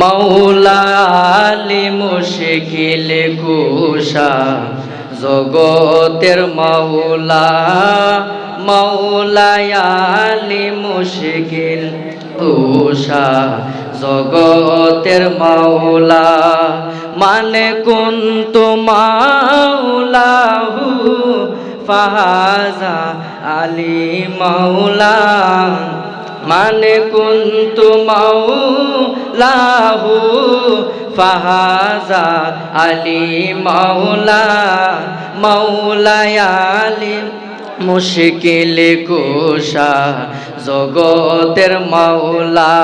মাওলা আলি মুশকিল কুশা, জগতের মাওলা আলি মুশকিল কুশা, জগতের মাওলা মানে কুন্তু মাওলাহু ফাহাজা আলী মাওলা। মানে কুন্তু মাওলাহু ফাহাজা আলী মাওলা মাওলায়ালি মুশকিল কুশা জগতের মাওলা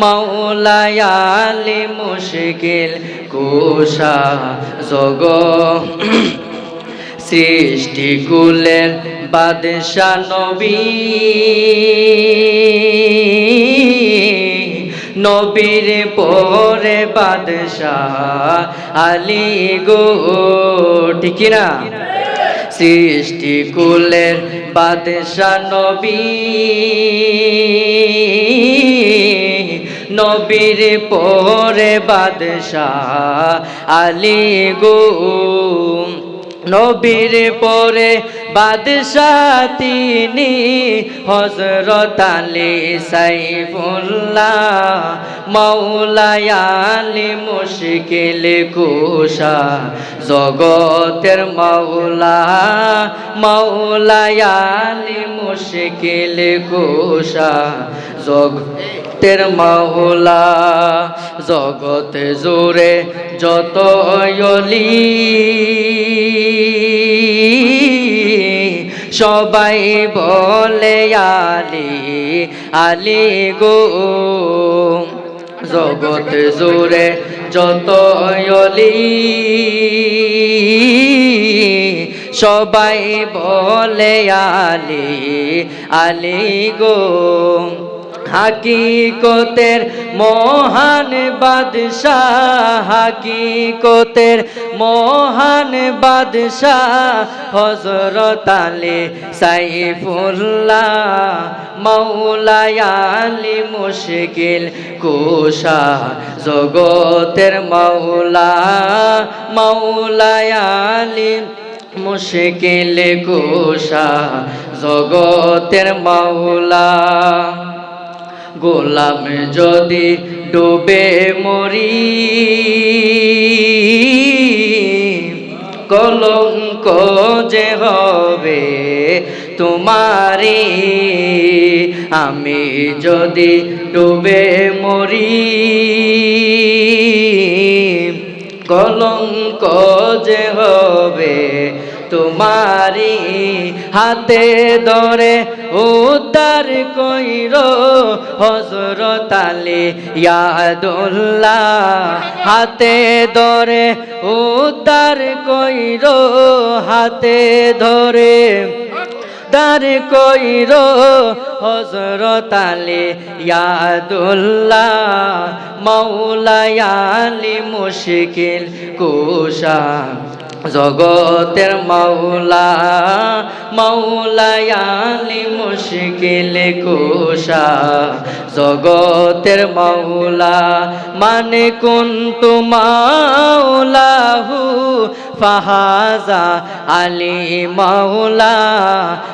মাওলায়ালি মুশকিল কুশা জগ সৃষ্টি কুলের বাদশা নবী। নবীর পরে বাদশাহ আলী গো, ঠিক না? সৃষ্টি কুলের বাদশা নবী। নবীর পরে বাদশাহ আলী গো। নবীর পরে বাদশাহ তিনি হজরত আলী সাইফুল্লাহ মৌলায়ালি মুশকিল কুশা, জগতের মৌলা মৌলায়ালি মুশকিল কুশা, জগতের মৌলা, জগত জুড়ে যত অলি। সবাই বলে আলি আলি গো। জগত জুড়ে যত অলি সবাই বলে আলি আলি গো। হাকিকতের মহান বাদশাহ, হাকিকতের মহান বাদশাহ হজরত আলী সাইফুল্লাহ মৌলায়ালি মুশকিল কুশা, জগতের মৌলা মৌলায়ালি মুশকিল কুশা, জগতের মৌলা গোলাম যদি ডুবে মরি, কলঙ্ক যে হবে তোমারি আমি যদি ডুবে মরি, কলঙ্ক যে হবে তোমারি হাতে ধরে উদ্ধার কইর হজরত আলী ইয়াদুল্লাহ। হাতে ধরে উদ্ধার কইর, হাতে ধরে দার কইর হজরত আলী ইয়াদুল্লাহ। মৌলায়ালি মুশকিল কুশা। জগতের মাওলা মাওলায়ালি মুশকিল কুশা। জগতের মাওলা মানে কুন্তু মাওলাহু? ফাহাজা আলী মাওলা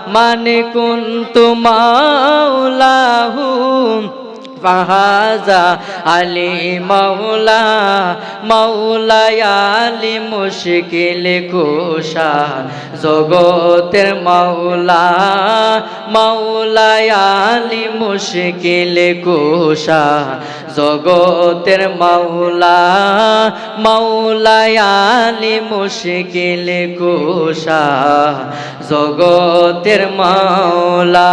মানে কোন কুন্তু মাওলাহু? ফাহাজা আলী মাওলা মাওলায়ালি মুশকিল কুশা, জগতের মাওলা মাওলায়ালি মুশকিল কুশা, জগতের মাওলা মাওলায়ালি মুশকিল কুশা, জগতের মাওলা।